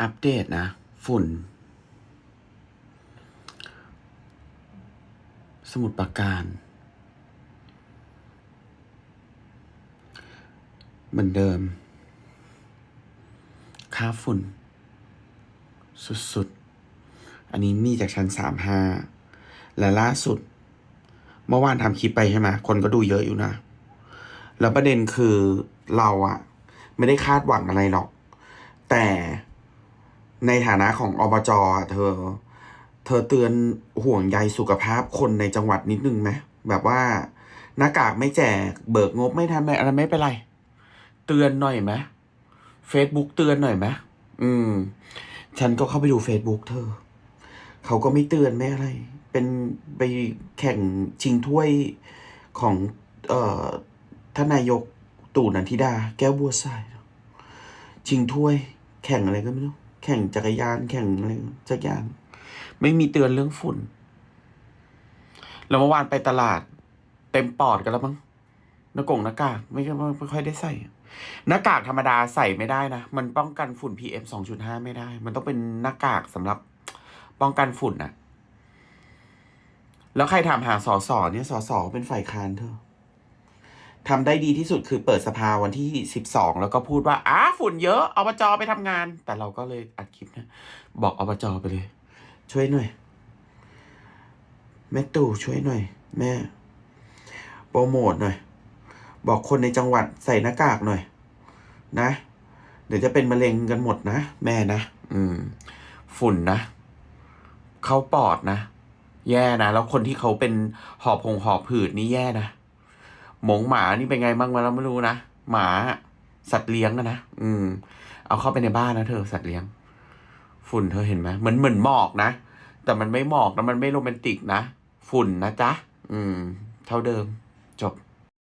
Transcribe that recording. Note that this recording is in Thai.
อัปเดตนะ ฝุ่น สมุดปราการ เหมือนเดิม ค่าฝุ่น สุด ๆ อันนี้มีจากชั้นสามห้าและล่าสุด เมื่อวานทำคลิปไปใช่ไหมคนก็ดูเยอะอยู่นะ แล้วประเด็นคือเราอะไม่ได้คาดหวังอะไรหรอก แต่ ในฐานะของอบจอเธอ เธอเตือนห่วงใยสุขภาพคนในจังหวัดนิดนึงไหมแบบว่าหน้ากากไม่แจก เบิกงบไม่ทันไม่อะไรไม่เป็นไร เตือนหน่อยไหมเฟซบุ๊กเตือนหน่อยไหมอืม ฉันก็เข้าไปดูเฟซบุ๊กเธอ เขาก็ไม่เตือนไม่อะไร เป็นไปแข่งชิงถ้วยของเอ่อท่านนายกตู่นันทิดา แก้วบัวสายชิงถ้วย แข่งอะไรก็ไม่รู้ แข่งจักรยานแข่งอะไรสักอย่างไม่มีเตือนเรื่องฝุ่น แล้วเมื่อวานไปตลาด เต็มปอดกันแล้วมั้งหน้ากงหน้ากากไม่ค่อยไม่ค่อยได้ใส่ หน้ากากธรรมดาใส่ไม่ได้นะ มันป้องกันฝุ่น PM 2.5 ไม่ได้ มันต้องเป็นหน้ากากสำหรับป้องกันฝุ่นน่ะแล้วใครถามหาสอสอเนี่ยสอสอเป็นฝ่ายค้านเธอ ทำได้ดีที่สุดคือเปิดสภาวันที่สิบสองแล้วก็พูดว่าอ้าฝุ่นเยอะอบจไปทำงาน แต่เราก็เลยอัดคลิปนะ บอกอบจไปเลย ช่วยหน่อย แม่ตู่ช่วยหน่อย แม่ โปรโมทหน่อย บอกคนในจังหวัดใส่หน้ากากหน่อย นะ เดี๋ยวจะเป็นมะเร็งกันหมดนะ แม่นะ อืม ฝุ่นนะ เข้าปอดนะ แย่นะ แล้วคนที่เขาเป็นหอบหงหอบผืดนี่แย่นะ หมงหมานี่เป็นไงบ้างมาแล้วไม่รู้นะหมาสัตว์เลี้ยงนะนะอืม เอาเข้าไปในบ้านนะเธอสัตว์เลี้ยง ฝุ่นเธอเห็นไหมเหมือนเหมือนหมอกนะแต่มันไม่หมอกนะมันไม่โรแมนติกนะฝุ่นนะจ๊ะอืม เท่าเดิม จบ